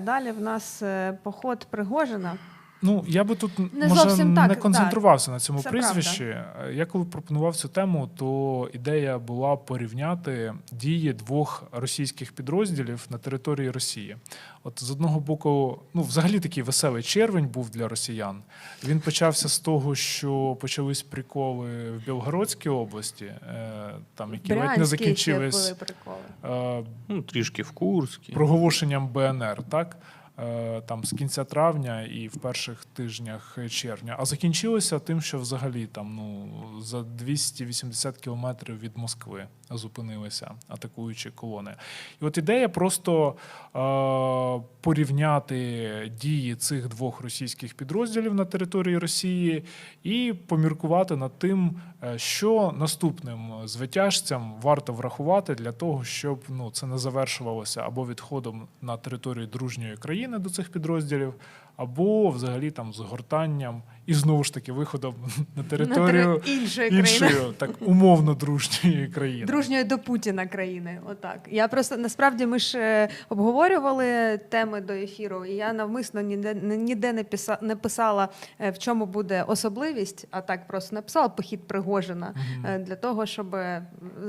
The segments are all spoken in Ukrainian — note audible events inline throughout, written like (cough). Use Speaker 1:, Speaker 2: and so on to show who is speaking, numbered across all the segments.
Speaker 1: Далі в нас е, поход Пригожина.
Speaker 2: Ну, я би тут
Speaker 1: Не
Speaker 2: може
Speaker 1: зовсім так,
Speaker 2: не концентрувався на цьому
Speaker 1: Це
Speaker 2: прізвищі. Е, Я коли пропонував цю тему, то ідея була порівняти дії двох російських підрозділів на території Росії. От з одного боку, ну взагалі такий веселий червень був для росіян. Він почався з того, що почались приколи в Білгородській області, е, там які ледь не закінчились
Speaker 1: були приколи.
Speaker 2: е,
Speaker 3: Ну, трішки в Курській.
Speaker 2: проголошенням БНР, так? Е, Там з кінця травня і в перших тижнях червня. А закінчилося тим, що взагалі там ну за 280 кілометрів від Москви зупинилися атакуючі колони. І от ідея просто е, порівняти дії цих двох російських підрозділів на території Росії і поміркувати над тим, е, що наступним звитяжцям варто врахувати для того, щоб ну це не завершувалося або відходом на територію дружньої країни до цих підрозділів, або взагалі там згортанням і знову ж таки виходом на
Speaker 1: На
Speaker 2: територію
Speaker 1: тери- іншої країни.
Speaker 2: так умовно дружньої країни.
Speaker 1: Дружньої до Путіна країни. Отак. Я просто насправді ми ж е, обговорювали теми до ефіру, і я навмисно ніде ніде не писа, не писала, е, в чому буде особливість, а так просто написала похід Пригожина е, для того, щоб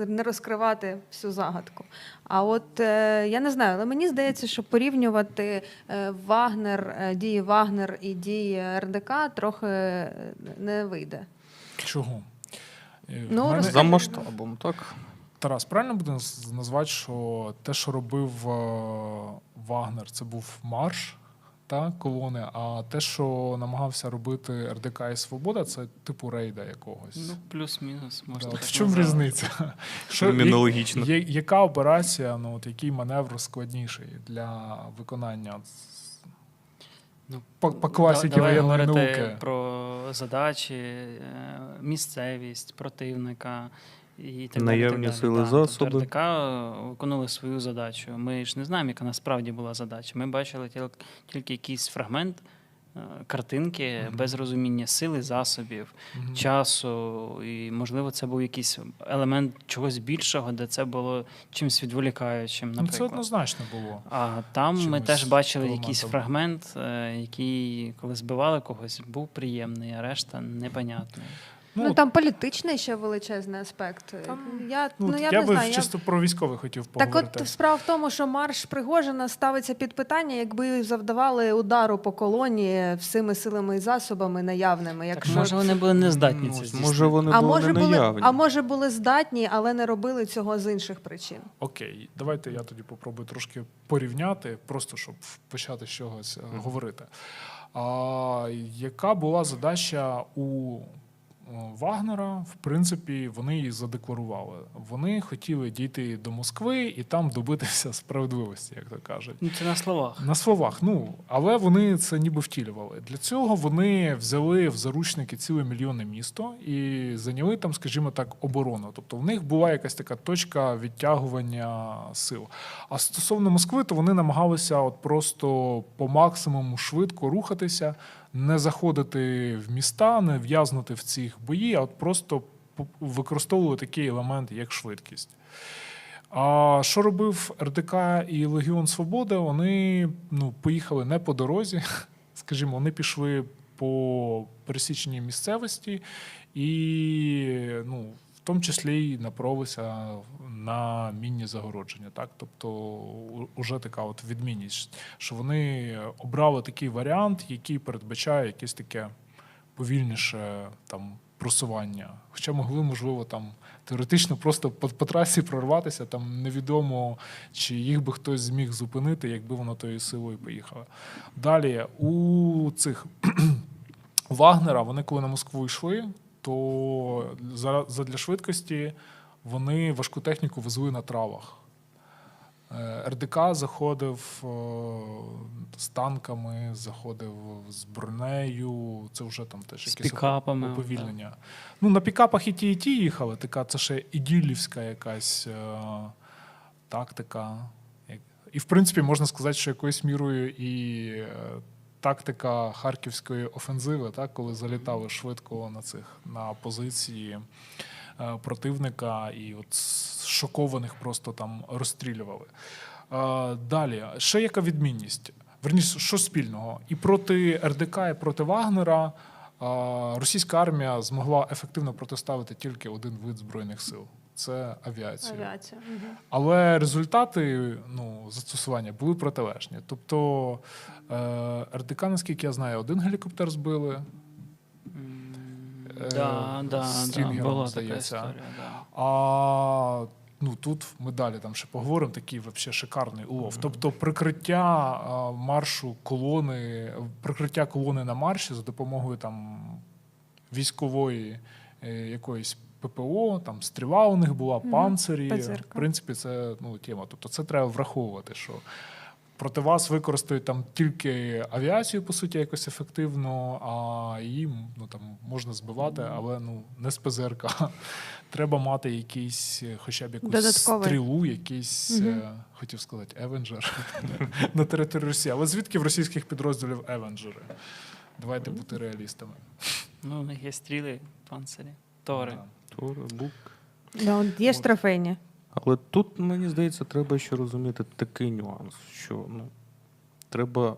Speaker 1: не розкривати всю загадку. А от я не знаю, але мені здається, що порівнювати Вагнер, е, дії Вагнер і дії РДК трохи е, не вийде.
Speaker 2: Чого? Е,
Speaker 1: Ну,
Speaker 2: мене-
Speaker 3: За масштабом, так?
Speaker 2: Тарас, правильно буде назвати, що те, що робив е, Вагнер, це був марш та, колони, а те, що намагався робити РДК і Свобода, це типу рейда якогось.
Speaker 4: Ну, плюс-мінус, можна
Speaker 2: от
Speaker 4: так
Speaker 2: в чому
Speaker 4: назвати.
Speaker 2: різниця? (laughs) Що,
Speaker 3: Термінологічно.
Speaker 2: я- я- яка операція, ну, от який маневр складніший для виконання
Speaker 4: Ну,
Speaker 2: по, по класіки
Speaker 4: Давай
Speaker 2: воєнної
Speaker 4: говорити
Speaker 2: науки?
Speaker 4: про задачі, е, місцевість противника і так
Speaker 3: Наявні
Speaker 4: далі. так
Speaker 3: сили, засоби.
Speaker 4: Тобто РДК виконали виконували свою задачу. Ми ж не знаємо, яка насправді була задача. Ми бачили тіл- тільки якийсь фрагмент картинки
Speaker 2: Мгм.
Speaker 4: без розуміння сили, засобів, часу, і можливо, це був якийсь елемент чогось більшого, де це було чимось відволікаючим.
Speaker 2: Ну, це однозначно було.
Speaker 4: А там ми теж бачили якийсь фрагмент, е, який, коли збивали когось, був приємний, а решта непонятний.
Speaker 1: Ну, там політичний ще величезний аспект.
Speaker 2: Там,
Speaker 1: я,
Speaker 2: Ну,
Speaker 1: ну, я,
Speaker 2: я
Speaker 1: не
Speaker 2: би
Speaker 1: знаю. Я...
Speaker 2: чисто про військових хотів
Speaker 1: Так от справа в тому, що марш Пригожина ставиться під питання, якби завдавали удару по колонії всіми силами і засобами наявними.
Speaker 4: Так може вони були не здатні
Speaker 3: Ну,
Speaker 4: це здійснити.
Speaker 3: може, вони
Speaker 1: а,
Speaker 3: були
Speaker 1: може
Speaker 3: не
Speaker 1: були,
Speaker 3: наявні.
Speaker 1: а може були здатні, але не робили цього з інших причин.
Speaker 2: Окей, давайте я тоді попробую трошки порівняти, просто щоб почати з чогось е, говорити. А, яка була задача у Вагнера? В принципі, вони її задекларували. Вони хотіли дійти до Москви і там добитися справедливості, як то кажуть.
Speaker 4: Ну, це на словах.
Speaker 2: На словах, ну але вони це ніби втілювали. Для цього вони взяли в заручники ціле мільйонне місто і зайняли там, скажімо так, оборону. Тобто в них була якась така точка відтягування сил. А стосовно Москви, то вони намагалися от просто по максимуму швидко рухатися, не заходити в міста, не в'язнути в цих бої, а от просто використовували такий елемент, як швидкість. А що робив РДК і Легіон Свободи? Вони ну, поїхали не по дорозі, (laughs) скажімо, вони пішли по пересіченій місцевості і ну, тому числі й направилися на мінні загородження. Так? Тобто уже така от відмінність, що вони обрали такий варіант, який передбачає якесь таке повільніше там просування. Хоча могли, можливо, там теоретично просто по, по трасі прорватися, там невідомо, чи їх би хтось зміг зупинити, якби воно тою силою поїхало. Далі у цих (clears throat) Вагнера, вони коли на Москву йшли, то за- задля швидкості вони важку техніку везли на травах. Е, РДК заходив е, з танками, заходив з бронею. Це вже там теж
Speaker 4: З
Speaker 2: якесь
Speaker 4: пікапами,
Speaker 2: уповільнення. Ну, на пікапах і ті, і ті їхали. Така це ще іділівська якась е, тактика. І, в принципі, можна сказати, що якоюсь мірою і тактика харківської офензиви, так, коли залітали швидко на цих на позиції е, противника і от шокованих просто там розстрілювали. Е, Далі, ще яка відмінність? Верніше, що спільного? І проти РДК, і проти Вагнера а, російська армія змогла ефективно протиставити тільки один вид збройних сил це авіація.
Speaker 1: Авіація. Мгм.
Speaker 2: Але результати ну, застосування були протилежні. Тобто е, РДК, наскільки я знаю, один гелікоптер збили.
Speaker 4: М,
Speaker 2: Е,
Speaker 4: Да, да, да, була така
Speaker 2: здається.
Speaker 4: історія. Да.
Speaker 2: А ну тут ми далі там ще поговоримо. Такий вообще шикарний улов. Тобто, прикриття а, маршу колони, прикриття колони на марші за допомогою там військової е, якоїсь ППО, там стріла у них була,
Speaker 1: Мгм.
Speaker 2: панцирі. В принципі, це ну тема. Тобто, це треба враховувати, що. Проти вас використають там тільки авіацію, по суті, якось ефективно, а їм ну там можна збивати, але ну не з ПЗРК. (laughs) Треба мати якийсь, е, хоча б якусь
Speaker 1: Додатковий.
Speaker 2: стрілу, якийсь, е, хотів сказати, евенджер (laughs) на території Росії. Але звідки в російських підрозділів евенджери? Давайте бути реалістами.
Speaker 4: Ну, у них є стріли, панцирі, тори.
Speaker 2: Да.
Speaker 3: Бук.
Speaker 1: Да, от є ж трофейні.
Speaker 3: Але тут, мені здається, треба ще розуміти такий нюанс, що ну, треба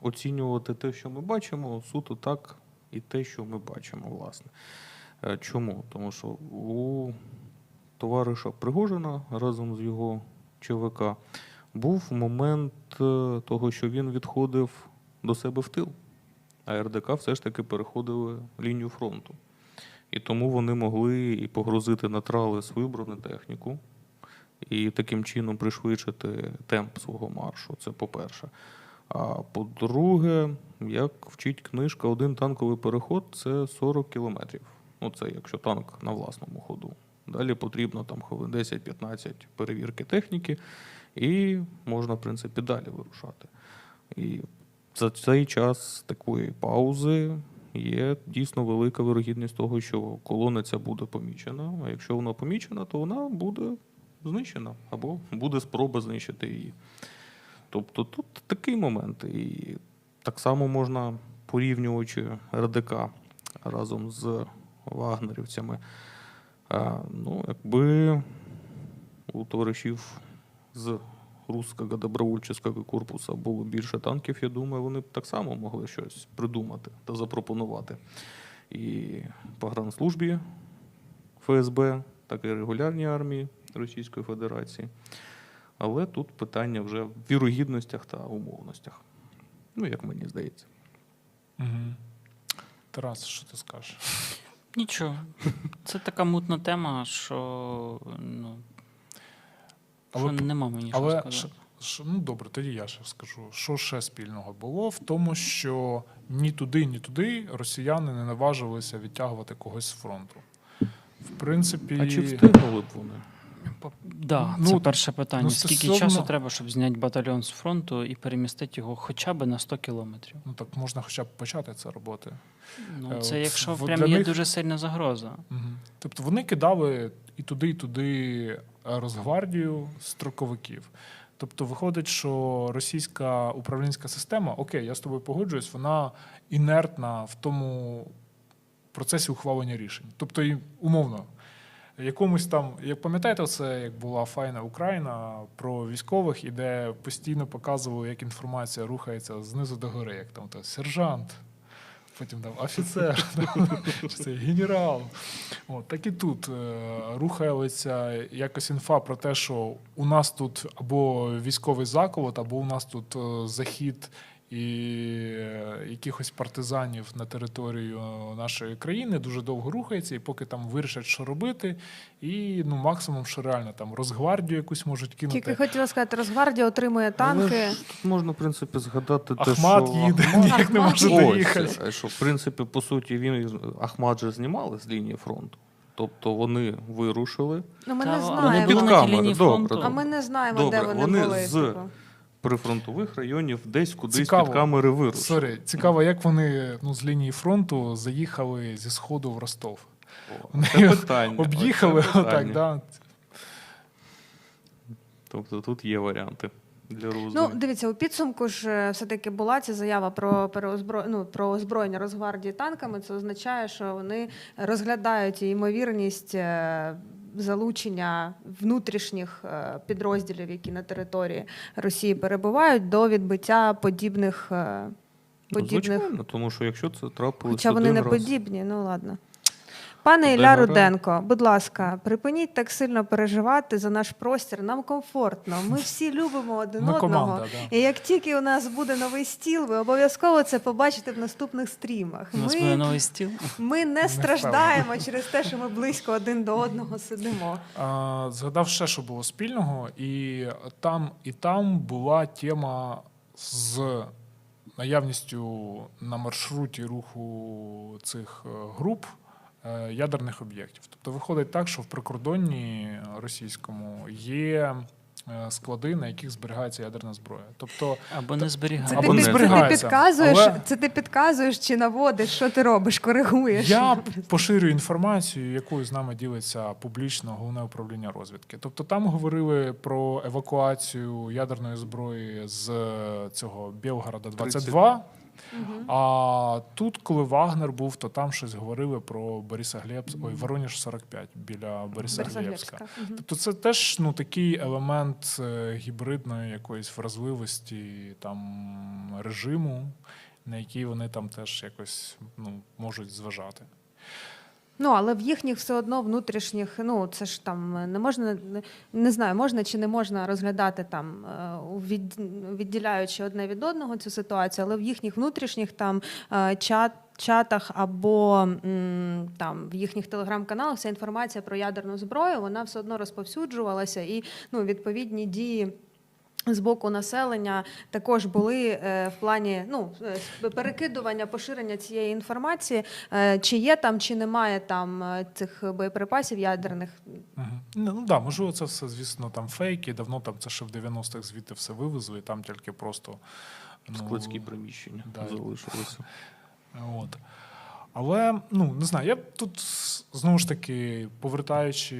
Speaker 3: оцінювати те, що ми бачимо, суто так і те, що ми бачимо, власне. Е, Чому? Тому що у товариша Пригожина разом з його ЧВК був момент е, того, що він відходив до себе в тил, а РДК все ж таки переходили лінію фронту. І тому вони могли і погрузити на трали свою бронетехніку, і таким чином пришвидшити темп свого маршу. Це по-перше. А по-друге, як вчить книжка, один танковий переход це 40 кілометрів. Ну, це якщо танк на власному ходу. Далі потрібно там хвилин 10-15 перевірки техніки, і можна, в принципі, далі вирушати. І за цей час такої паузи є дійсно велика вирогідність того, що колона ця буде помічена. А якщо вона помічена, то вона буде знищена або буде спроба знищити її. Тобто тут такий момент. І так само можна, порівнюючи РДК разом з вагнерівцями, а, ну, якби у товаришів з Руського добровольчого корпусу було більше танків, я думаю, вони б так само могли щось придумати та запропонувати. І погранслужбі ФСБ, так і регулярній армії Російської Федерації. Але тут питання вже в вірогідностях та умовностях. Ну, як мені здається.
Speaker 2: Мгм. Тарас, що ти скажеш?
Speaker 4: Нічого. Це така мутна тема, що ну,
Speaker 2: Але
Speaker 4: що нема мені
Speaker 2: Але
Speaker 4: що сказати.
Speaker 2: ш- ну добре, тоді я ще скажу. Що ще спільного було в тому, що ні туди, ні туди росіяни не наважилися відтягувати когось з фронту. В принципі,
Speaker 3: А чи встигнули б вони?
Speaker 4: Да,
Speaker 2: Ну,
Speaker 4: це перше питання.
Speaker 2: ну,
Speaker 4: Скільки
Speaker 2: стосовно-
Speaker 4: часу треба, щоб зняти батальйон з фронту і перемістити його хоча б на 100 кілометрів?
Speaker 2: ну так можна хоча б почати це робити.
Speaker 4: Ну,
Speaker 2: Е,
Speaker 4: це
Speaker 2: от
Speaker 4: якщо прям є
Speaker 2: них-
Speaker 4: дуже сильна загроза.
Speaker 2: Мгм. Тобто вони кидали і туди, і туди Росгвардію строковиків. Тобто виходить, що російська управлінська система, окей, я з тобою погоджуюсь, вона інертна в тому процесі ухвалення рішень. Тобто, і, умовно, якомусь там, як пам'ятаєте, це як була файна Україна про військових, і де постійно показували, як інформація рухається знизу до гори, як там то сержант, потім там офіцер, (laughs) чи це генерал. От, так і тут е, рухається якось інфа про те, що у нас тут або військовий заколот, або у нас тут е, захід і е, якихось партизанів на територію нашої країни дуже довго рухається, і поки там вирішать, що робити, і ну максимум, що реально там Росгвардію якусь можуть кинути.
Speaker 1: Тільки хотіла сказати, Росгвардія отримує
Speaker 3: Але
Speaker 1: танки.
Speaker 3: ж тут можна, в принципі, згадати те,
Speaker 2: Ахмат
Speaker 3: що
Speaker 2: їде,
Speaker 3: Ахмат-
Speaker 2: ніяк не може доїхати.
Speaker 3: Е, що, в принципі, по суті, він Ахмат же знімали з лінії фронту. Тобто вони вирушили
Speaker 1: Ну ми не
Speaker 4: але
Speaker 3: Вони під камери,
Speaker 4: лінії
Speaker 3: добре,
Speaker 4: фронту.
Speaker 1: А ми не знаємо,
Speaker 3: Добре,
Speaker 1: де вони,
Speaker 3: вони
Speaker 1: були.
Speaker 3: з-
Speaker 1: типу.
Speaker 3: Прифронтових районів десь кудись
Speaker 2: Цікаво.
Speaker 3: під камери вирушили.
Speaker 2: Сорі, цікаво, як вони ну, з лінії фронту заїхали зі сходу в Ростов.
Speaker 3: О,
Speaker 2: Вони
Speaker 3: Це питання.
Speaker 2: Об'їхали отак,
Speaker 3: питання.
Speaker 2: да.
Speaker 3: Тобто тут є варіанти для
Speaker 1: Ну, дивіться, у підсумку ж е, все-таки була ця заява про переозбро... ну, про озброєння Росгвардії танками. Це означає, що вони розглядають ймовірність е, залучення внутрішніх е, підрозділів, які на території Росії перебувають, до відбиття подібних. е,
Speaker 3: Ну,
Speaker 1: подібних
Speaker 3: звичайно, тому що якщо це трапилося.
Speaker 1: Хоча вони не
Speaker 3: раз,
Speaker 1: подібні, ну ладно. Пане Ілля. Руденко, будь ласка, припиніть так сильно переживати за наш простір. Нам комфортно. Ми всі любимо (laughs) один
Speaker 2: Ми
Speaker 1: одного.
Speaker 2: команда, да.
Speaker 1: І як тільки у нас буде новий стіл, ви обов'язково це побачите в наступних стрімах.
Speaker 4: У нас буде
Speaker 1: Ми,
Speaker 4: новий стіл.
Speaker 1: ми (laughs) не страждаємо через те, що ми близько один до одного сидимо.
Speaker 2: А, Згадав ще, що було спільного, і там, і там була тема з наявністю на маршруті руху цих е, груп ядерних об'єктів. Тобто виходить так, що в прикордонні російському є е, склади, на яких зберігається ядерна зброя. Тобто
Speaker 4: Або не
Speaker 1: Це
Speaker 4: зберігає.
Speaker 2: Або
Speaker 1: ти,
Speaker 2: не
Speaker 1: це ти підказуєш,
Speaker 2: але-
Speaker 1: це ти підказуєш чи наводиш, що ти робиш, коригуєш.
Speaker 2: Я поширюю інформацію, якою з нами ділиться публічно головне управління розвідки. Тобто там говорили про евакуацію ядерної зброї з цього Білгорода 22. А тут, коли Вагнер був, то там щось говорили про Бориса Глебс, ой, Воронеж 45 біля
Speaker 1: Бориса Глебська.
Speaker 2: Тобто це теж ну, такий елемент е, гібридної якоїсь вразливості там, режиму, на який вони там теж якось ну, можуть зважати.
Speaker 1: Ну, але в їхніх все одно внутрішніх, ну це ж там е, не можна, не, знаю, можна чи не можна розглядати там, е, від, відділяючи одне від одного цю ситуацію, але в їхніх внутрішніх там е, чат. Чатах або там в їхніх телеграм-каналах вся інформація про ядерну зброю вона все одно розповсюджувалася, і ну, відповідні дії з боку населення також були е, в плані ну, е, перекидування, поширення цієї інформації, е, чи є там, чи немає там цих боєприпасів ядерних.
Speaker 2: Угу. Ну так, да, можливо, це все, звісно, там фейки. Давно там це ще в 90-х звідти все вивезли, і там тільки просто ну,
Speaker 3: складські приміщення
Speaker 2: да.
Speaker 3: залишилися.
Speaker 2: От. Але ну не знаю, я тут знову ж таки, повертаючи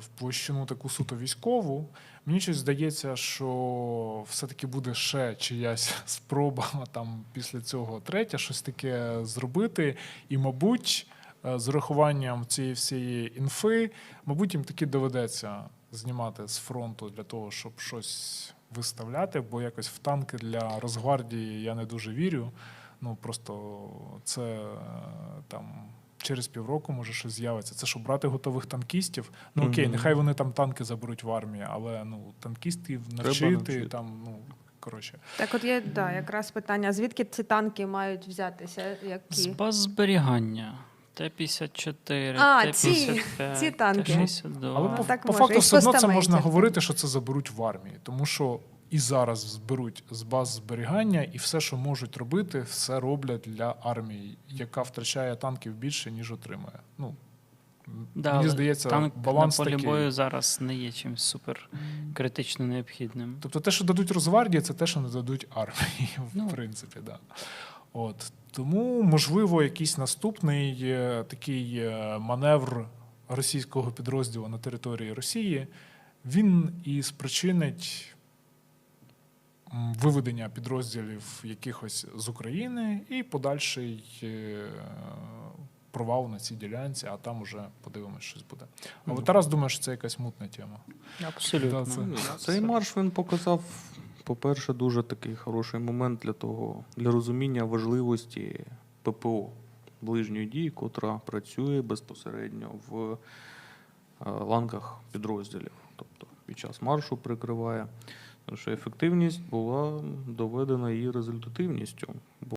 Speaker 2: в площину таку суто військову, мені щось здається, що все-таки буде ще чиясь (laughs) спроба там після цього третя щось таке зробити. І, мабуть, е, з урахуванням цієї всієї інфи, мабуть, їм таки доведеться знімати з фронту для того, щоб щось виставляти, бо якось в танки для Росгвардії я не дуже вірю. Ну просто це е, там через півроку може щось з'явиться. Це що брати готових танкістів. Ну окей,
Speaker 3: Мгм.
Speaker 2: нехай вони там танки заберуть в армії, але ну танкістів навчити,
Speaker 3: навчити.
Speaker 2: там, ну коротше.
Speaker 1: Так, от є да, якраз питання: звідки ці танки мають взятися?
Speaker 4: З
Speaker 1: Які?
Speaker 4: баз зберігання. Т-54,
Speaker 1: А,
Speaker 4: Т-55,
Speaker 1: ці танки.
Speaker 4: Т-62.
Speaker 2: Але
Speaker 1: Ну,
Speaker 2: по,
Speaker 1: так
Speaker 2: по факту все одно це можна говорити, що це заберуть в армії, тому що і зараз зберуть з баз зберігання, і все, що можуть робити, все роблять для армії, яка втрачає танків більше, ніж отримує. Ну
Speaker 4: Да,
Speaker 2: мені здається,
Speaker 4: танк
Speaker 2: баланс
Speaker 4: на полі
Speaker 2: такий.
Speaker 4: бою зараз не є чимось супер критично необхідним.
Speaker 2: Тобто те, що дадуть Росгвардії, це те, що не дадуть армії, в
Speaker 4: Ну.
Speaker 2: принципі, да. От. Тому, можливо, якийсь наступний е, такий е, маневр російського підрозділу на території Росії, він і спричинить виведення підрозділів якихось з України і подальший е, провал на цій ділянці, а там уже подивимось, щось буде. Але
Speaker 3: Ну.
Speaker 2: Тарас думає, що це якась мутна тема.
Speaker 4: Абсолютно.
Speaker 2: Да, це-
Speaker 3: Ну, Цей марш він показав, по-перше, дуже такий хороший момент для того, для розуміння важливості ППО ближньої дії, котра працює безпосередньо в е, ланках підрозділів. Тобто під час маршу прикриває. Що ефективність була доведена її результативністю.